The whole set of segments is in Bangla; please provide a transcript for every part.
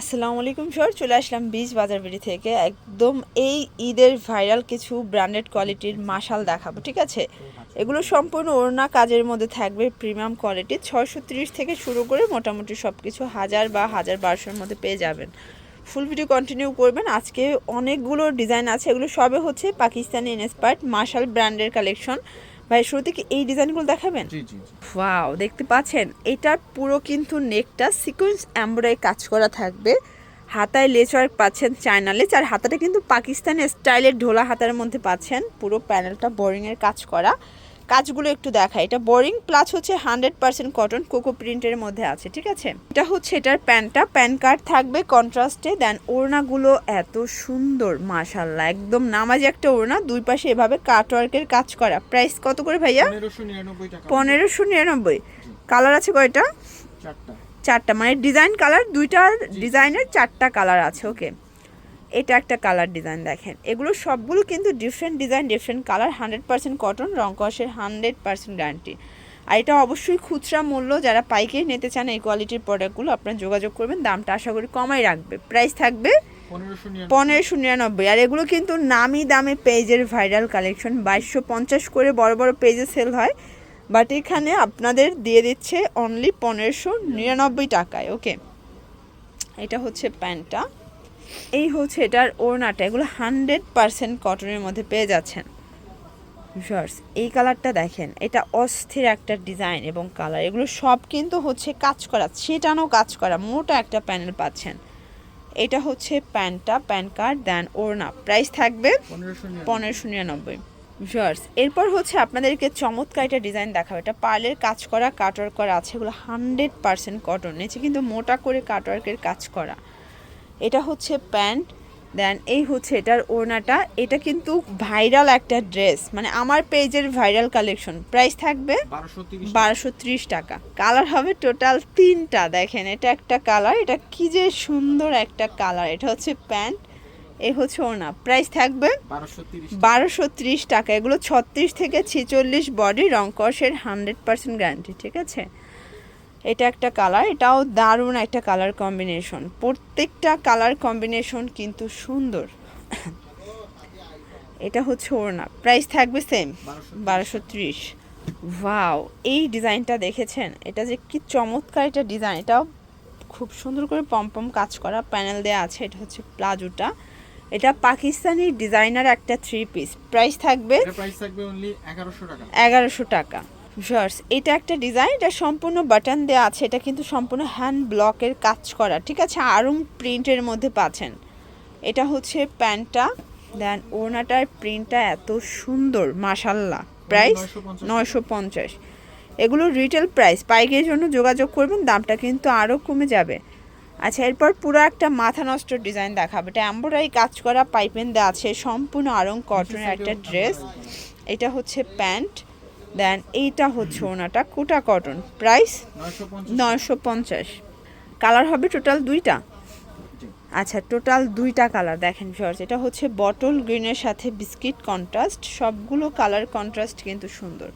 আসসালামু আলাইকুম স্যার চলে আসলাম বীজ বাজার বিড়ি থেকে। একদম এই ঈদের ভাইরাল কিছু ব্র্যান্ডেড কোয়ালিটির মাশাল দেখাবো, ঠিক আছে? এগুলো সম্পূর্ণ ওড়না কাজের মধ্যে থাকবে প্রিমিয়াম কোয়ালিটি ছয়শো থেকে শুরু করে মোটামুটি সব কিছু হাজার বা হাজার বারোশোর মধ্যে পেয়ে যাবেন। ফুল ভিডিও কন্টিনিউ করবেন। আজকে অনেকগুলো ডিজাইন আছে, এগুলো সবে হচ্ছে পাকিস্তানি ইনস্পায়ার্ড মার্শাল ব্র্যান্ডের কালেকশন ভাই শুরুতে কি এই ডিজাইনগুলো দেখাবেন। ওয়াও দেখতে পাচ্ছেন এটার পুরো কিন্তু নেকটা সিকোয়েন্স এমব্রয়ডারি কাজ করা থাকবে। হাতায় লেস ওয়ার্ক পাচ্ছেন চায়না লেস আর হাতাটা কিন্তু পাকিস্তানের স্টাইলের ঢোলা হাতার মধ্যে পাচ্ছেন। পুরো প্যানেলটা বোরিংয়ের কাজ করা। কাজগুলো একটু দেখা এটা বোরিং প্লাস হচ্ছে হান্ড্রেড পার্সেন্ট কটন কোকো প্রিন্টের মধ্যে আছে ঠিক আছে? এটা হচ্ছে এটার প্যান্টটা। প্যান কার্ড থাকবে কন্ট্রাস্টে দেন ওড়নাগুলো এত সুন্দর মাশাল্লাহ একদম নামাজি একটা ওড়না দুই পাশে এভাবে কাটওয়ার্কের কাজ করা। প্রাইস কত করে ভাইয়া? পনেরোশো নিরানব্বই পনেরোশো নিরানব্বই। কালার আছে কয়টা? চারটা। চারটা মানে ডিজাইন কালার দুইটার ডিজাইনের চারটা কালার আছে ওকে এটা একটা কালার ডিজাইন দেখেন। এগুলো সবগুলো কিন্তু different design different colour hundred percent cotton রং কষের হান্ড্রেড পার্সেন্ট গ্যারান্টি আর এটা অবশ্যই খুচরা মূল্য যারা পাইকারি নিতে চান এই কোয়ালিটির প্রোডাক্টগুলো আপনারা যোগাযোগ করবেন দামটা আশা করি কমাই রাখবে। প্রাইস থাকবে পনেরোশো পনেরোশো নিরানব্বই। আর এগুলো কিন্তু নামি দামে পেজের ভাইরাল কালেকশন বাইশশো পঞ্চাশ করে বড় বড় পেজে সেল হয়। বাট এখানে আপনাদের দিয়ে দিচ্ছে অনলি পনেরোশো নিরানব্বই টাকায় ওকে এটা হচ্ছে প্যান্টটা। এই হচ্ছে এটার ওড়নাটা এগুলো হান্ড্রেড পারসেন্ট কটনের মধ্যে পেয়ে যাচ্ছেন। শর্টস এই কালারটা দেখেন এটা অস্থির একটা ডিজাইন এবং কালার এগুলো সব কিন্তু হচ্ছে কাজ করা ছিটানো কাজ করা মোটা একটা প্যানেল পাচ্ছেন। এটা হচ্ছে প্যান্টটা প্যান কার্ড দেন ওড়না প্রাইস থাকবে পনেরোশো পনেরোশো নিরানব্বই। ভিউয়ার্স এরপর হচ্ছে আপনাদেরকে চমৎকার একটা ডিজাইন দেখাবো এটা পার্লের কাজ করা কাটওয়ার্ক করা আছে এগুলো হান্ড্রেড পার্সেন্ট কটন নিচে কিন্তু মোটা করে কাটওয়ার্কের কাজ করা। এটা হচ্ছে প্যান্ট দেন এই হচ্ছে এটার ওড়নাটা। এটা কিন্তু ভাইরাল একটা ড্রেস মানে আমার পেজের ভাইরাল কালেকশন। প্রাইস থাকবে বারোশো ত্রিশ টাকা। কালার হবে টোটাল তিনটা দেখেন এটা একটা কালার এটা কি যে সুন্দর একটা কালার। এটা হচ্ছে প্যান্ট এ হচ্ছে ওনা প্রাইস থাকবে বারোশো ত্রিশ টাকা। এগুলো ছত্রিশ থেকে ছেচল্লিশ বডি রংকসের হান্ড্রেড পার্সেন্ট গ্যারান্টি ঠিক আছে? এটা একটা কালার এটাও দারুণ একটা কালার কম্বিনেশন প্রত্যেকটা কালার কম্বিনেশন কিন্তু সুন্দর। এটা হচ্ছে ওড়না। প্রাইস থাকবে সেম বারোশো ত্রিশ। ওয়াও এই ডিজাইনটা দেখেছেন? এটা যে কি চমৎকার একটা ডিজাইন এটাও খুব সুন্দর করে পম্পম কাজ করা প্যানেল দেওয়া আছে। এটা হচ্ছে প্লাজোটা। এটা পাকিস্তানি ডিজাইনার একটা থ্রি পিস প্রাইস থাকবে টাকা। এগারোশো টাকা। শর্টস এটা একটা ডিজাইন এটা সম্পূর্ণ বাটন দেওয়া আছে এটা কিন্তু সম্পূর্ণ হ্যান্ড ব্লকের কাজ করা ঠিক আছে? আরং প্রিন্টের মধ্যে পাচ্ছেন। এটা হচ্ছে প্যান্টটা দেন ওনাটার প্রিন্টটা এত সুন্দর মাশাল্লাহ প্রাইস 950 নয়শো পঞ্চাশ। এগুলো রিটেল প্রাইস পাইকের জন্য যোগাযোগ করবেন দামটা কিন্তু আরও কমে যাবে। আচ্ছা এরপর পুরো একটা মাথা নষ্ট ডিজাইন দেখাবে। এটা এম্ব্রয়ডারি কাজ করা পাইপেন দেওয়া আছে সম্পূর্ণ আরং কটনের একটা ড্রেস এটা হচ্ছে প্যান্ট। দেন এইটা হচ্ছে ওনাটা কোটা কটন। প্রাইস নয়শো পঞ্চাশ। কালার হবে টোটাল দুইটা? আচ্ছা টোটাল দুইটা কালার দেখেন শর্টস এটা হচ্ছে বটল গ্রিনের সাথে বিস্কিট কন্ট্রাস্ট সবগুলো কালার কন্ট্রাস্ট কিন্তু সুন্দর।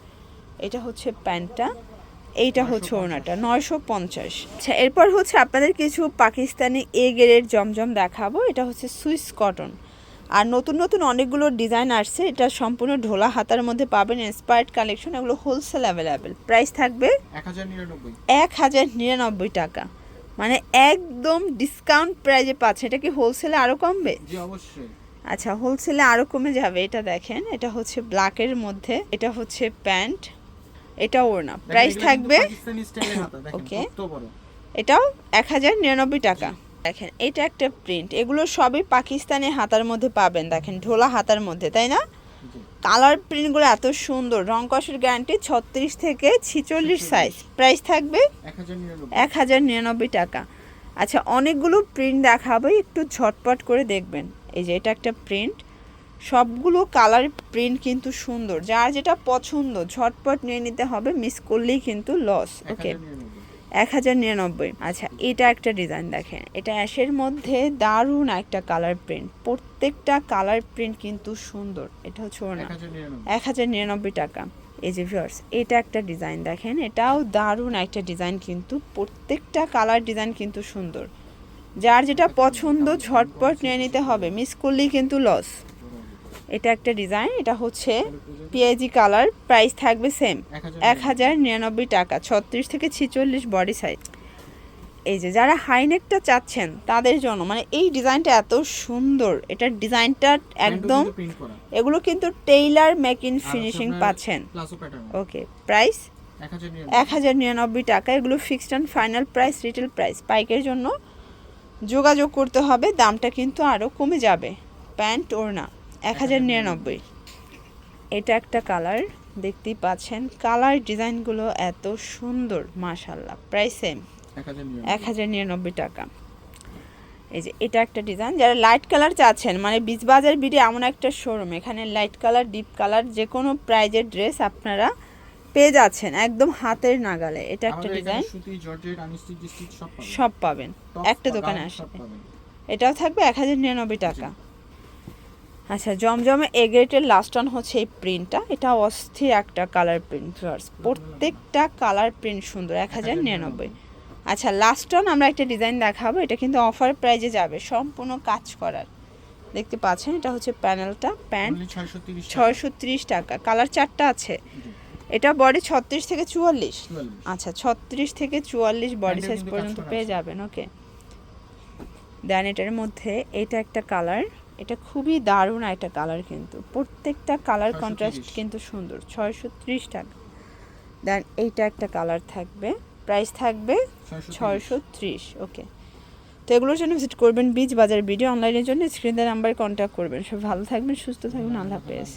এটা হচ্ছে প্যান্টটা এইটা হচ্ছে ওনাটা নয়শো পঞ্চাশ। আচ্ছা এরপর হচ্ছে আপনাদের কিছু পাকিস্তানি এ গ্রেডের জমজম দেখাবো এটা হচ্ছে সুইস কটন। আর নতুন নতুন অনেকগুলো ডিজাইন আসছে। এটা সম্পূর্ণ ঢোলা হাতার মধ্যে পাবেন ইন্সপায়ার্ড কালেকশন এগুলো হোলসেল অ্যাভেলেবেল প্রাইস থাকবে এক হাজার নিরানব্বই। টাকা। মানে একদম ডিসকাউন্ট প্রাইজে পাচ্ছে। এটা কি হোলসেলে আরও কমবে? আচ্ছা হোলসেলে আরও কমে যাবে। এটা দেখেন এটা হচ্ছে ব্ল্যাকের মধ্যে এটা হচ্ছে প্যান্ট এটা ওড়না। দেখেন, প্রাইস থাকবে বড়। এটাও এক হাজার নিরানব্বই টাকা। দেখেন এটা একটা প্রিন্ট এগুলো সবই পাকিস্তানি হাতার মধ্যে পাবেন দেখেন ঢোলা হাতার মধ্যে তাই না? কালার প্রিন্টগুলো এত সুন্দর রং কষের গ্যারান্টি ছত্রিশ থেকে ছিচল্লিশ সাইজ প্রাইস থাকবে এক হাজার নিরানব্বই। টাকা। আচ্ছা অনেকগুলো প্রিন্ট দেখাবো একটু ঝটপট করে দেখবেন। এই যে এটা একটা প্রিন্ট সবগুলো কালার প্রিন্ট কিন্তু সুন্দর। যার যেটা পছন্দ ঝটপট নিয়ে নিতে হবে মিস করলেই কিন্তু লস ওকে এক হাজার নিরানব্বই। আচ্ছা এটা একটা ডিজাইন দেখেন। এটা অ্যাশের মধ্যে দারুণ একটা কালার প্রিন্ট প্রত্যেকটা কালার প্রিন্ট কিন্তু সুন্দর। এটা হচ্ছে ওর এক হাজার নিরানব্বই। এক হাজার নিরানব্বই টাকা। এই যে ভিউয়ার্স এটা একটা ডিজাইন দেখেন। এটাও দারুণ একটা ডিজাইন কিন্তু প্রত্যেকটা কালার ডিজাইন কিন্তু সুন্দর। যার যেটা পছন্দ ঝটপট নিয়ে নিতে হবে। মিস করলেই কিন্তু লস এটা একটা ডিজাইন এটা হচ্ছে পিএজি কালার প্রাইস থাকবে সেম এক হাজার নিরানব্বই টাকা ছত্রিশ থেকে ছিচল্লিশ বডি সাইজ এই যে যারা হাইনেকটা চাচ্ছেন তাদের জন্য মানে এই ডিজাইনটা এত সুন্দর এটার ডিজাইনটা একদম এগুলো কিন্তু টেইলার মেক ইন ফিনিশিং পাচ্ছেন। ওকে প্রাইস এক হাজার নিরানব্বই। টাকা এগুলো fixed and final price retail price পাইকের জন্য যোগাযোগ করতে হবে দামটা কিন্তু আরও কমে যাবে। প্যান্ট ওর না এক হাজার নিরানব্বই। এটা একটা কালার দেখতেই পাচ্ছেন। কালার ডিজাইনগুলো এত সুন্দর মাশাল্লাহ প্রাইস সেম এক হাজার নিরানব্বই। টাকা। এই যে এটা একটা ডিজাইন যারা লাইট কালার চাচ্ছেন মানে বীজবাজার বিডি এমন একটা শোরুম এখানে লাইট কালার ডিপ কালার যে কোনো প্রাইজের ড্রেস আপনারা পেয়ে যাচ্ছেন একদম হাতের নাগালে। এটা একটা ডিজাইন সব পাবেন। একটা দোকানে gown সব আসলে পাবেন। এটাও থাকবে এক হাজার নিরানব্বই টাকা। আচ্ছা জমজমে এ গ্রেটের লাস্ট অন হচ্ছে এই প্রিন্টটা এটা অস্থির একটা কালার প্রিন্ট প্রত্যেকটা কালার প্রিন্ট সুন্দর এক হাজার নিরানব্বই। আচ্ছা লাস্ট অন আমরা একটা ডিজাইন দেখাবো। এটা কিন্তু অফার প্রাইজে যাবে সম্পূর্ণ কাজ করার। দেখতে পাচ্ছেন এটা হচ্ছে প্যানেলটা প্যান্ট Only 630 টাকা। ছয়শো ত্রিশ টাকা। কালার চারটা আছে। এটা বডি ছত্রিশ থেকে চুয়াল্লিশ। 44 আচ্ছা ছত্রিশ থেকে চুয়াল্লিশ বডি সাইজ পর্যন্ত পেয়ে যাবেন ওকে দেন এটার মধ্যে এটা একটা কালার এটা খুবই দারুণ একটা কালার কিন্তু। প্রত্যেকটা কালার 630 কন্ট্রাস্ট কিন্তু সুন্দর ছয়শো ত্রিশ টাকা। দেন এইটা একটা কালার থাকবে প্রাইস থাকবে ছয়শো ত্রিশ। ওকে তো এগুলোর জন্য ভিজিট করবেন বীজ বাজার ভিডিও অনলাইনের জন্য স্ক্রিনের নাম্বারে কন্ট্যাক্ট করবেন। সব ভালো থাকবেন সুস্থ থাকবেন আল্লাহ হাফেজ।